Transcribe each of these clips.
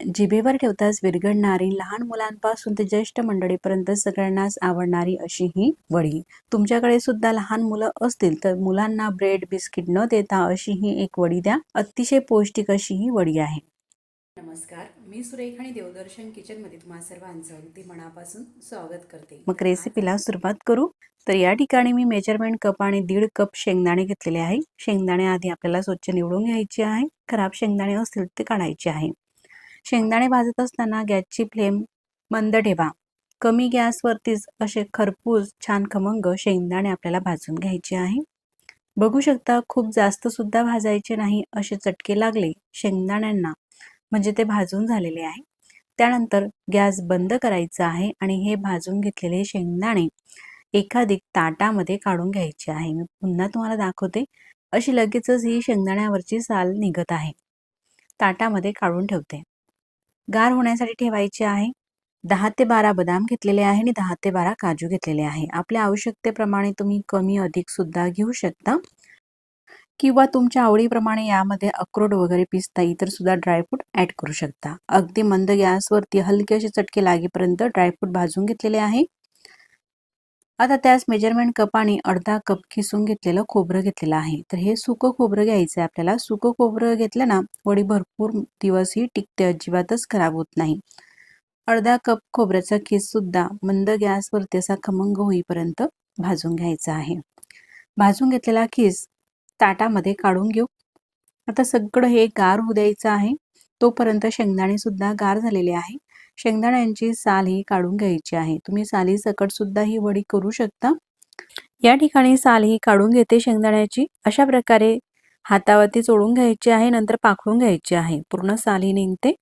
जिभेवर ठेवताच विरघळणारी लहान मुलांपासून ते ज्येष्ठ मंडळीपर्यंत सगळ्यांनाच आवडणारी अशी ही वडी. तुमच्याकडे सुद्धा लहान मुलं असतील तर मुलांना ब्रेड बिस्किट न देता अशी ही एक वडी द्या. अतिशय पौष्टिक अशी ही वडी आहे. नमस्कार. मी सुरेख आणि देवदर्शन किचनमध्ये तुम्हा सर्वांचं अगदी मनापासून स्वागत करते. मग रेसिपीला सुरुवात करू. तर या ठिकाणी मी मेजरमेंट कप आणि दीड कप शेंगदाणे घेतलेले आहे. शेंगदाणे आधी आपल्याला स्वच्छ निवडून घ्यायचे आहे. खराब शेंगदाणे असतील ते काढायचे आहे. शेंगदाणे भाजत असताना गॅसची फ्लेम मंद ठेवा. कमी गॅसवरतीच असे खरपूस छान खमंग शेंगदाणे आपल्याला भाजून घ्यायचे आहे. बघू शकता खूप जास्त सुद्धा भाजायचे नाही असे चटके लागले शेंगदाण्यांना म्हणजे ते भाजून झालेले आहे. त्यानंतर गॅस बंद करायचा आहे आणि हे भाजून घेतलेले शेंगदाणे एखादी ताटामध्ये काढून घ्यायचे आहे. मी पुन्हा तुम्हाला दाखवते. अशी लगेचच ही शेंगदाण्यावरची साल निघत आहे. ताटामध्ये काढून ठेवते. गार होण्यासाठी ठेवायचे आहे. दहा ते बारा बदाम घेतलेले आहे आणि दहा ते बारा काजू घेतलेले आहे. आपल्या आवश्यकतेप्रमाणे तुम्ही कमी अधिक सुद्धा घेऊ शकता. किंवा तुमच्या आवडीप्रमाणे यामध्ये अक्रोड वगैरे पिस्ता इतर सुद्धा ड्रायफ्रूट ऍड करू शकता. अगदी मंद गॅसवरती हलके असे चटके लागेपर्यंत ड्रायफ्रूट भाजून घेतलेले आहे. आता त्याच मेजरमेंट कपाने अर्धा कप खिसून घेतलेलं खोबरं घेतलेलं आहे. तर हे सुकं खोबरं घ्यायचं आहे आपल्याला सुकं खोबरं घेतलं ना वडी भरपूर दिवस ही टिकते. अजिबातच खराब होत नाही. अर्धा कप खोबऱ्याचा खीस सुद्धा मंद गॅसवरती असा खमंग होईपर्यंत भाजून घ्यायचा आहे. भाजून घेतलेला खीस ताटामध्ये काढून घेऊ. आता सगळं हे गार होऊ द्यायचं आहे. तोपर्यंत शेंगदाणे सुद्धा गार झालेले आहे. शेंगदाण्यांची साल ही काढून घ्यायची आहे. तुम्ही साली सकट सुद्धा ही वडी करू शकता. या ठिकाणी साल ही काढून घेते शेंगदाण्याची. अशा प्रकारे हातावरती चोळून घ्यायची आहे नंतर पाखळून घ्यायची आहे. पूर्ण साल ही निघते.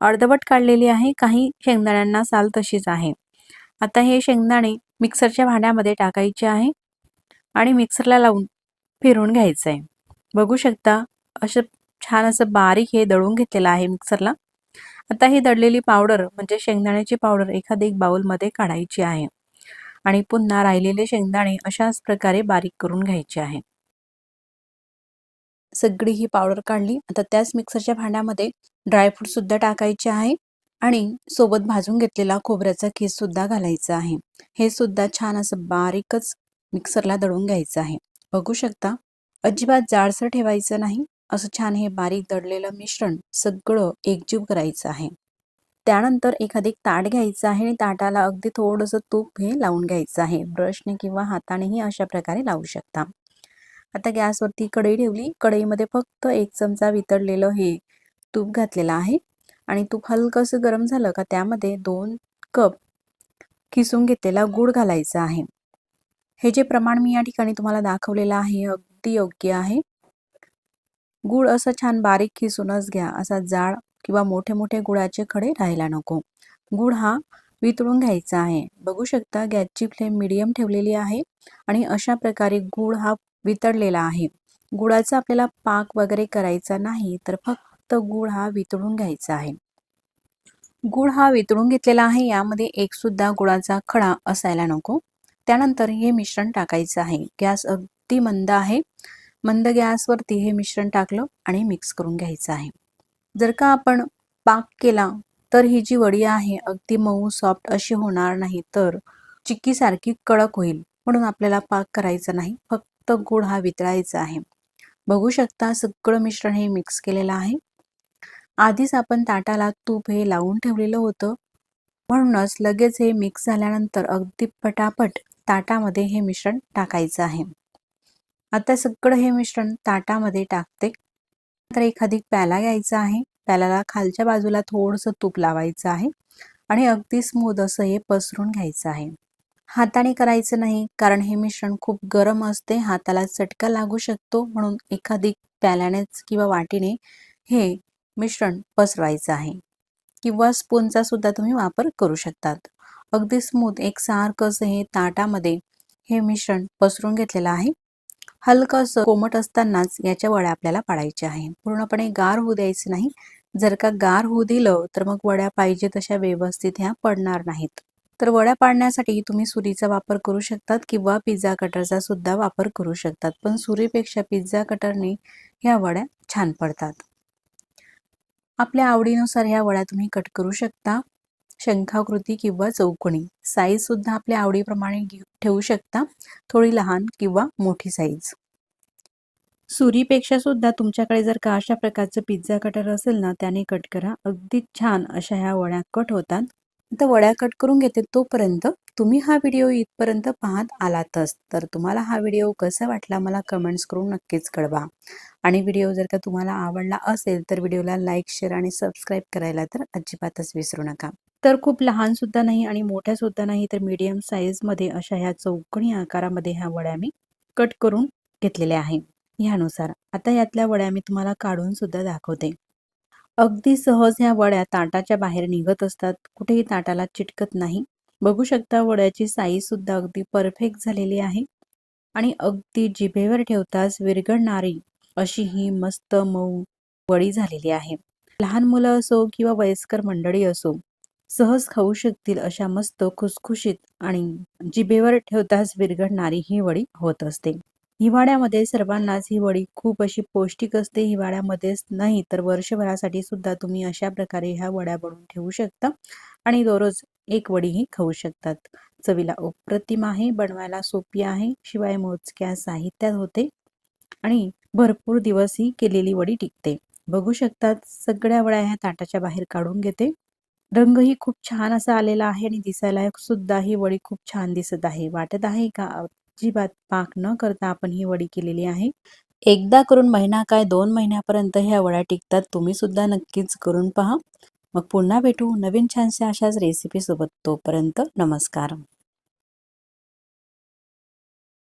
अर्धवट काढलेली आहे. काही शेंगदाण्यांना साल तशीच आहे. आता हे शेंगदाणे मिक्सरच्या भांड्यामध्ये टाकायचे आहे आणि मिक्सरला लावून फिरून घ्यायचं आहे बघू शकता असं छान असं बारीक हे दळून घेतलेलं आहे मिक्सरला. आता ही दळलेली पावडर म्हणजे शेंगदाण्याची पावडर एखादी एक बाउलमध्ये काढायची आहे. आणि पुन्हा राहिलेले शेंगदाणे अशाच प्रकारे बारीक करून घ्यायचे आहे. सगळी ही पावडर काढली. आता त्याच मिक्सरच्या भांड्यामध्ये ड्रायफ्रूट सुद्धा टाकायचे आहे. आणि सोबत भाजून घेतलेला खोबऱ्याचा खीस सुद्धा घालायचा आहे. हे सुद्धा छान असं बारीकच मिक्सरला दळून घ्यायचं आहे. बघू शकता अजिबात जाडसर ठेवायचं नाही. असं छान हे बारीक दडलेलं मिश्रण सगळं एकजीव करायचं आहे. त्यानंतर एखादी ताट घ्यायचं आहे आणि ताटाला अगदी थोडंसं तूप हे लावून घ्यायचं आहे. ब्रशने किंवा हातानेही अशा प्रकारे लावू शकता. आता गॅसवरती कढई ठेवली. कढईमध्ये फक्त एक चमचा वितळलेलं हे तूप घातलेलं आहे. आणि तूप हलकंसं गरम झालं का त्यामध्ये दोन कप किसून घेतलेला गूळ घालायचा आहे. हे जे प्रमाण मी या ठिकाणी तुम्हाला दाखवलेलं आहे अगदी योग्य आहे. गुळ असं छान बारीक खिसूनच घ्या. असा जाड किंवा मोठे मोठे गुळाचे खडे राहायला नको. गुळ हा वितळून घ्यायचा आहे. बघू शकता गॅसची फ्लेम मिडियम ठेवलेली आहे आणि अशा प्रकारे गुळ हा वितळलेला आहे. गुळाचा आपल्याला पाक वगैरे करायचा नाही तर फक्त गुळ हा वितळून घ्यायचा आहे. गुळ हा वितळून घेतलेला आहे यामध्ये एक सुद्धा गुळाचा खडा असायला नको. त्यानंतर हे मिश्रण टाकायचं आहे. गॅस अगदी मंद आहे. मंद गॅसवरती हे मिश्रण टाकलं आणि मिक्स करून घ्यायचं आहे. जर का आपण पाक केला तर ही जी वडी आहे अगदी मऊ सॉफ्ट अशी होणार नाही तर चिक्कीसारखी कडक होईल. म्हणून आपल्याला पाक करायचा नाही फक्त गुळ हा वितळायचा आहे. बघू शकता सगळं मिश्रण हे मिक्स केलेलं आहे. आधीच आपण ताटाला तूप हे लावून ठेवलेलं होतं. म्हणूनच लगेच हे मिक्स झाल्यानंतर अगदी पटापट ताटामध्ये हे मिश्रण टाकायचं आहे. आता सगळं हे मिश्रण ताटामध्ये टाकते. तर एखादी प्याला घ्यायचा आहे. प्याल्याला खालच्या बाजूला थोडंसं तूप लावायचं आहे. आणि अगदी स्मूथ असं हे पसरून घ्यायचं आहे. हाताने करायचं नाही कारण हे मिश्रण खूप गरम असते. हाताला चटका लागू शकतो. म्हणून एखादी प्याल्यानेच किंवा वाटीने हे मिश्रण पसरवायचं आहे. किंवा स्पूनचा सुद्धा तुम्ही वापर करू शकतात. अगदी स्मूथ एकसारखं असं हे ताटामध्ये हे मिश्रण पसरून घेतलेलं आहे. हलकंसं कोमट असतानाच याच्या वड्या आपल्याला पाडायच्या आहे पूर्णपणे गार होऊ द्यायचं नाही. जर का गार होऊ दिलं तर मग वड्या पाहिजे तशा व्यवस्थित ह्या पडणार नाहीत. तर वड्या पाडण्यासाठी तुम्ही सुरीचा वापर करू शकतात किंवा पिझ्झा कटरचा सुद्धा वापर करू शकतात. पण सुरीपेक्षा पिझ्झा कटरने ह्या वड्या छान पडतात. आपल्या आवडीनुसार ह्या वड्या तुम्ही कट करू शकता. शंखाकृती किंवा चौकणी साईज सुद्धा आपल्या आवडीप्रमाणे ठेवू शकता. थोडी लहान किंवा मोठी साईज सुरीपेक्षा सुद्धा तुमच्याकडे जर का अशा प्रकारचं पिझ्झा कटर असेल ना त्याने कट करा. अगदी छान अशा ह्या वड्या कट होतात. तर वड्या कट करून घेते तोपर्यंत तुम्ही हा व्हिडिओ इथपर्यंत पाहत आलातच तर तुम्हाला हा व्हिडिओ कसा वाटला मला कमेंट्स करून नक्कीच कळवा. आणि व्हिडिओ जर का तुम्हाला आवडला असेल तर व्हिडिओला लाईक शेअर आणि सबस्क्राईब करायला तर अजिबातच विसरू नका. तर खूप लहान सुद्धा नाही आणि मोठ्या सुद्धा नाही तर मीडियम साईजमध्ये अशा ह्या चौकणी आकारामध्ये ह्या वड्या मी कट करून घेतलेल्या आहे. ह्यानुसार. आता यातल्या वड्या मी तुम्हाला काढून सुद्धा दाखवते. अगदी सहज ह्या वड्या ताटाच्या बाहेर निघत असतात. कुठेही ताटाला चिटकत नाही. बघू शकता वड्याची साईज सुद्धा अगदी परफेक्ट झालेली आहे. आणि अगदी जिभेवर ठेवताच विरघळणारी अशी ही मस्त मऊ वडी झालेली आहे. लहान मुलं असो किंवा वयस्कर मंडळी असो सहज खाऊ शकतील अशा मस्त खुसखुशीत आणि जिभेवर ठेवताच विरघडणारी ही वडी होत असते. हिवाळ्यामध्ये सर्वांनाच ही वडी खूप अशी पौष्टिक असते. हिवाळ्यामध्येच नाही तर वर्षभरासाठी सुद्धा तुम्ही अशा प्रकारे ह्या वड्या बनवून ठेवू शकता आणि दररोज एक वडीही खाऊ शकतात. चवीला अप्रतिम आहे बनवायला सोपी आहे शिवाय मोजक्या साहित्यात होते आणि भरपूर दिवस ही केलेली वडी टिकते. बघू शकतात सगळ्या वड्या ह्या ताटाच्या बाहेर काढून घेते. रंगही खूप छान असा आलेला आहे आणि दिसायला सुद्धा ही वडी खूप छान दिसत आहे. वाटत आहे का? अजिबात पाक न करता आपण ही वडी केलेली आहे. एकदा करून महिना काय दोन महिन्यापर्यंत ह्या वड्या टिकतात तुम्ही सुद्धा नक्कीच करून पहा. मग पुन्हा भेटू नवीन छानशा अशाच रेसिपी सोबत. तोपर्यंत नमस्कार.